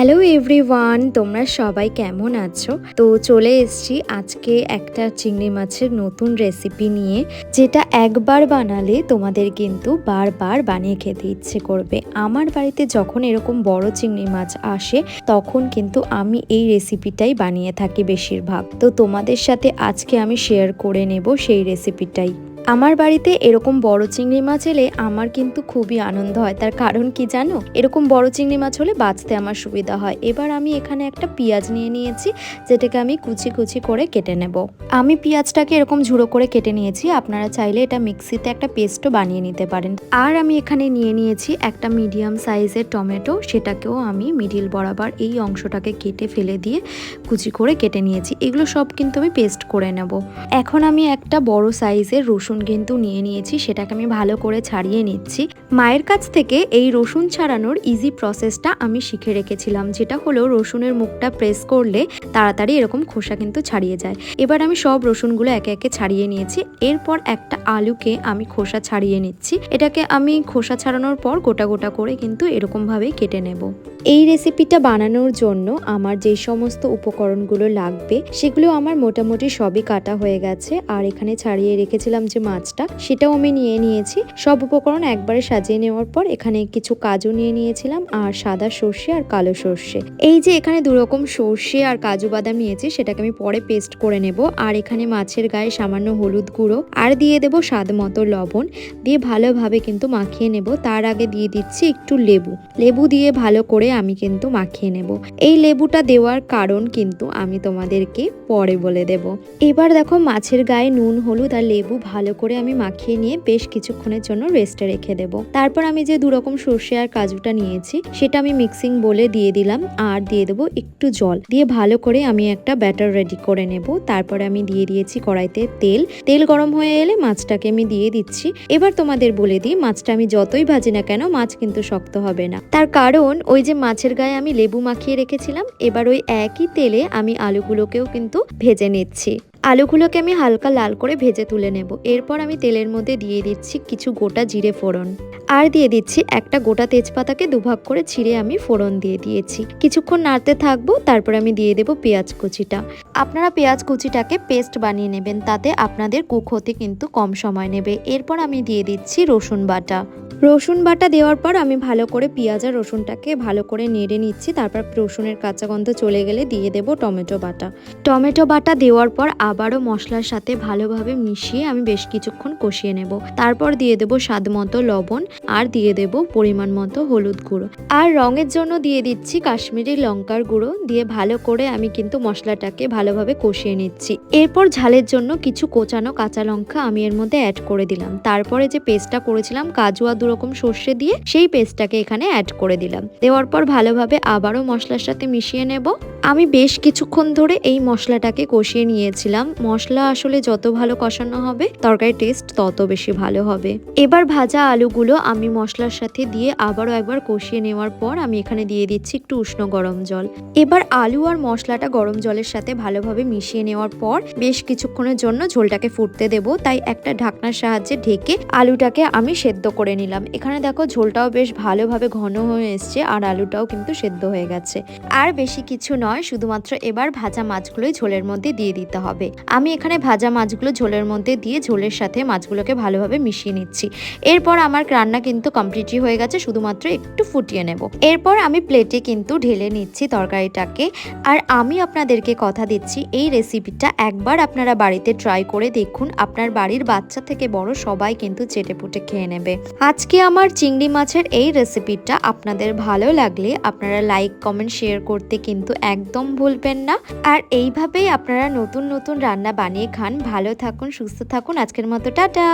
Hello everyone তোমরা সবাই কেমন আছো? তো চলে এসেছি আজকে একটা চিংড়ি মাছের নতুন রেসিপি নিয়ে, যেটা একবার বানালে তোমাদের কিন্তু বারবার বানিয়ে খেতে ইচ্ছে করবে। আমার বাড়িতে যখন এরকম বড় চিংড়ি মাছ আসে, তখন কিন্তু আমি এই রেসিপিটাই বানিয়ে থাকি বেশিরভাগ। তো তোমাদের সাথে আজকে আমি শেয়ার করে নেব সেই রেসিপিটাই আমার বাড়িতে এরকম বড় চিংড়ি মাছ এলে আমার কিন্তু খুবই আনন্দ হয়। তার কারণ কি জানো? এরকম বড় চিংড়ি মাছ হলে বাঁচতে আমার সুবিধা হয়। এবার আমি এখানে একটা পেঁয়াজ নিয়ে নিয়েছি, যেটাকে আমি কুচি কুচি করে কেটে নেব। আমি পেঁয়াজটাকে এরকম ঝুড়ো করে কেটে নিয়েছি। আপনারা চাইলে এটা মিক্সিতে একটা পেস্টও বানিয়ে নিতে পারেন। আর আমি এখানে নিয়ে নিয়েছি একটা মিডিয়াম সাইজের টমেটো। সেটাকেও আমি মিডিল বরাবর এই অংশটাকে কেটে ফেলে দিয়ে কুচি করে কেটে নিয়েছি। এগুলো সব কিন্তু আমি পেস্ট করে নেব। এখন আমি একটা বড় সাইজের রসুন কিন্তু নিয়ে নিয়েছি, সেটাকে আমি ভালো করে ছাড়িয়ে নিচ্ছি। মায়ের কাছ থেকে এই রসুন ছাড়ানোর ইজি প্রসেসটা আমি শিখে রেখেছিলাম, যেটা হলো রসুনের মুখটা প্রেস করলে তাড়াতাড়ি এরকম খোসা কিন্তু ছাড়িয়ে যায়। এবার আমি সব রসুনগুলো একে একে ছাড়িয়ে নিয়েছি, এরপর একটা আলুকে আমি খোসা ছাড়িয়ে নিচ্ছি। এটাকে আমি খোসা ছাড়ানোর পর গোটা গোটা করে কিন্তু এরকমভাবেই কেটে নেব। এই রেসিপিটা বানানোর জন্য আমার যে সমস্ত উপকরণগুলো লাগবে, সেগুলো আমার মোটামুটি সবই কাটা হয়ে গেছে। আর এখানে ছাড়িয়ে রেখেছিলাম যে মাছটা, সেটাও আমি নিয়ে নিয়েছি। সব উপকরণ একবারে সাজিয়ে নেওয়ার পর এখানে কিছু কাজু নিয়ে নিয়েছিলাম, আর সাদা সর্ষে আর কালো সর্ষে। এই যে এখানে দুরকম সর্ষে আর কাজু বাদাম নিয়েছি, সেটাকে আমি পরে পেস্ট করে নেব। আর এখানে মাছের গায়ে সামান্য হলুদ গুঁড়ো, আর দিয়ে দেব স্বাদ মতো লবণ। দিয়ে ভালোভাবে কিন্তু মাখিয়ে নেব। তার আগে দিয়ে দিচ্ছি একটু লেবু। লেবু দিয়ে ভালো করে আমি কিন্তু মাখিয়ে নেব। এই লেবুটা দেওয়ার কারণ কিন্তু আমি তোমাদেরকে পরে বলে দেব। এবার দেখো মাছের গায়ে নুন, হলুদ আর লেবু ভালো করে আমি মাখিয়ে নিয়ে বেশ কিছুক্ষণের জন্য রেস্টে রেখে দেব। তারপর আমি যে দুরকম সর্ষে আর কাজুটা নিয়েছি, সেটা আমি মিক্সিং বলে দিয়ে দিলাম। আর দিয়ে দেবো একটু জল। দিয়ে ভালো করে আমি একটা ব্যাটার রেডি করে নেব। তারপরে আমি দিয়ে দিয়েছি কড়াইতে তেল। তেল গরম হয়ে এলে মাছটাকে আমি দিয়ে দিচ্ছি। এবার তোমাদের বলে দিই, মাছটা আমি যতই ভাজি না কেন, মাছ কিন্তু শক্ত হবে না। তার কারণ, ওই যে মাছের গায়ে আমি লেবু মাখিয়ে রেখেছিলাম, এবার ওই একই তেলে আমি আলুগুলোকেও কিন্তু ভেজে নিচ্ছি। আলুগুলোকে আমি হালকা লাল করে ভেজে তুলে নেব। এরপর আমি তেলের মধ্যে দিয়ে দিচ্ছি কিছু গোটা জিরে ফোড়ন। আর দিয়ে দিচ্ছি একটা গোটা তেজপাতাকে দুভাগ করে ছিঁড়ে আমি ফোড়ন দিয়ে দিয়েছি। কিছুক্ষণ নাড়তে থাকব, তারপর আমি দিয়ে দেবো পেঁয়াজ কুচিটা। আপনারা পেঁয়াজ কুচিটাকে পেস্ট বানিয়ে নেবেন, তাতে আপনাদের কুক হতে কিন্তু কম সময় নেবে। এরপর আমি দিয়ে দিচ্ছি রসুন বাটা। রসুন বাটা দেওয়ার পর আমি ভালো করে পেঁয়াজ আর রসুনটাকে ভালো করে নেড়ে নিচ্ছি। তারপর রসুনের কাঁচা গন্ধ চলে গেলে দিয়ে দেবো টমেটো বাটা। টমেটো বাটা দেওয়ার পর আবারও মশলার সাথে ভালোভাবে মিশিয়ে আমি বেশ কিছুক্ষণ কষিয়ে নেব। তারপর দিয়ে দেবো স্বাদ মতো লবণ আর দিয়ে দেব পরিমাণ মতো হলুদ গুঁড়ো। আর রঙের জন্য দিয়ে দিচ্ছি কাশ্মীরি লঙ্কার গুঁড়ো। দিয়ে ভালো করে আমি কিন্তু মশলাটাকে ভালোভাবে কষিয়ে নিচ্ছি। এরপর ঝালের জন্য কিছু কোচানো কাঁচা লঙ্কা আমি এর মধ্যে অ্যাড করে দিলাম। তারপরে যে পেস্টটা করেছিলাম কাজু আর দুরকম সর্ষে দিয়ে, সেই পেস্টটাকে এখানে অ্যাড করে দিলাম। দেওয়ার পর ভালোভাবে আবারও মশলার সাথে মিশিয়ে নেব। আমি বেশ কিছুক্ষণ ধরে এই মশলাটাকে কষিয়ে নিয়েছিলাম। মশলা আসলে যত ভালো কষানো হবে তরকারি টেস্ট তত বেশি ভালো হবে। এবার ভাজা আলুগুলো আমি মশলার সাথে দিয়ে আবারও একবার কষিয়ে নেওয়ার পর আমি এখানে দিয়ে দিচ্ছি একটু উষ্ণ গরম জল। এবার আলু আর মশলাটা গরম জলের সাথে ভালোভাবে মিশিয়ে নেওয়ার পর বেশ কিছুক্ষণের জন্য ঝোলটাকে ফুটতে দেব, তাই একটা ঢাকনার সাহায্যে ঢেকে আলুটাকে আমি সেদ্ধ করে নিলাম। এখানে দেখো ঝোলটাও বেশ ভালোভাবে ঘন হয়ে এসছে আর আলুটাও কিন্তু সেদ্ধ হয়ে গেছে। আর বেশি কিছু নয় শুধুমাত্র এবার ভাজা মাছগুলোই ঝোলের মধ্যে দিয়ে দিতে হবে। আমি এখানে ভাজা মাছগুলো ঝোলের মধ্যে দিয়ে ঝোলের সাথে মাছগুলোকে ভালোভাবে মিশিয়ে নিচ্ছি। এরপর আমার রান্না কিন্তু কমপ্লিটই হয়ে গেছে, শুধুমাত্র একটু ফুটিয়ে নেব। এরপর আমি প্লেটে কিন্তু ঢেলে নিচ্ছি তরকারিটাকে। আর আমি আপনাদেরকে কথা দিচ্ছি, এই রেসিপিটা একবার আপনারা বাড়িতে ট্রাই করে দেখুন, আপনার বাড়ির বাচ্চা থেকে বড় সবাই কিন্তু চেটেপুটে খেয়ে নেবে। আজকে আমার চিংড়ি মাছের এই রেসিপিটা আপনাদের ভালো লাগলে আপনারা লাইক কমেন্ট শেয়ার করতে কিন্তু একদম ভুলবেন না। আর এইভাবেই আপনারা নতুন নতুন রান্না বানিয়ে খান। ভালো থাকুন, সুস্থ থাকুন। আজকের মতো টাটা।